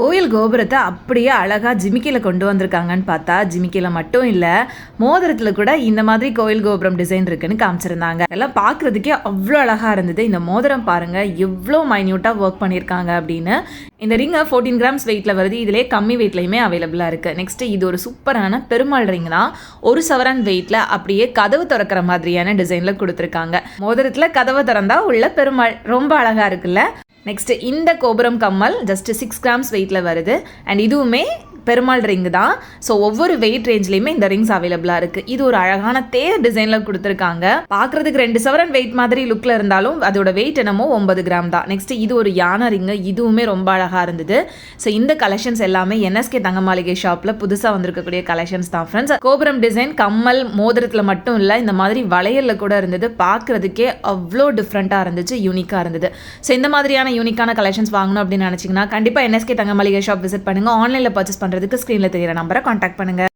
கோயில் கோபுரத்தை அப்படியே அழகாக ஜிமிக்கியில் கொண்டு வந்திருக்காங்கன்னு பார்த்தா ஜிமிக்கியில் மட்டும் இல்லை மோதிரத்தில் கூட இந்த மாதிரி கோயில் கோபுரம் டிசைன் இருக்குன்னு காமிச்சிருந்தாங்க. எல்லாம் பார்க்குறதுக்கே அவ்வளோ அழகாக இருந்தது. இந்த மோதிரம் பாருங்கள் எவ்வளோ மைன்யூட்டாக ஒர்க் பண்ணியிருக்காங்க அப்படின்னு. இந்த ரிங்கை ஃபோர்டீன் கிராம்ஸ் வெயிட்டில் வருது. இதிலே கம்மி வெயிட்லையுமே அவைலபிளாக இருக்குது நெக்ஸ்ட் இது ஒரு சூப்பரான பெருமாள் ரிங் தான். ஒரு சவரன் வெயிட்டில் அப்படியே கதவு திறக்கிற மாதிரியான டிசைனில் கொடுத்துருக்காங்க. மோதிரத்தில் கதவை திறந்தால் உள்ள பெருமாள். ரொம்ப அழகாக இருக்குல்ல? நெக்ஸ்ட் இந்த கோபுரம் கம்மல் ஜஸ்ட் சிக்ஸ் கிராம்ஸ் வெயிட்டில் வருது. அண்ட் இதுவுமே பெருமாள் ரிங் தான். ஸோ ஒவ்வொரு வெயிட் ரேஞ்ச்லேயுமே இந்த ரிங்ஸ் அவைலபிளாக இருக்குது இது ஒரு அழகான தேர் டிசைனில் கொடுத்துருக்காங்க. பார்க்குறதுக்கு ரெண்டு சவரன் வெயிட் மாதிரி லுக்கில் இருந்தாலும் அதோட வெயிட் என்னமோ ஒன்பது கிராம் தான். நெக்ஸ்ட் இது ஒரு யானை ரிங்கு இதுவுமே ரொம்ப அழகாக இருந்தது. ஸோ இந்த கலெக்ஷன்ஸ் எல்லாமே என்எஸ்கே தங்க மாளிகை ஷாப்பில் புதுசாக வந்திருக்கக்கூடிய கலெக்ஷன்ஸ் தான் ஃப்ரெண்ட்ஸ் கோபுரம் டிசைன் கம்மல் மோதிரத்தில் மட்டும் இல்லை இந்த மாதிரி வளையலில் கூட இருந்தது. பார்க்குறதுக்கே அவ்வளோ டிஃப்ரெண்ட்டாக இருந்துச்சு யூனிக்காக இருந்தது. ஸோ இந்த மாதிரியான யூனிக்கான கலெக்ஷன்ஸ் வாங்கணும் அப்படின்னு நினச்சிங்கன்னா கண்டிப்பாக என்எஸ்கே தங்க மாளிகை ஷாப் விசிட் பண்ணுங்கள் ஆன்லைனில் பர்ச்சேஸ் பண்ணுறதுக்கு ஸ்க்ரீனில் தெரியிற நம்பரை காண்டாக்ட் பண்ணுங்கள்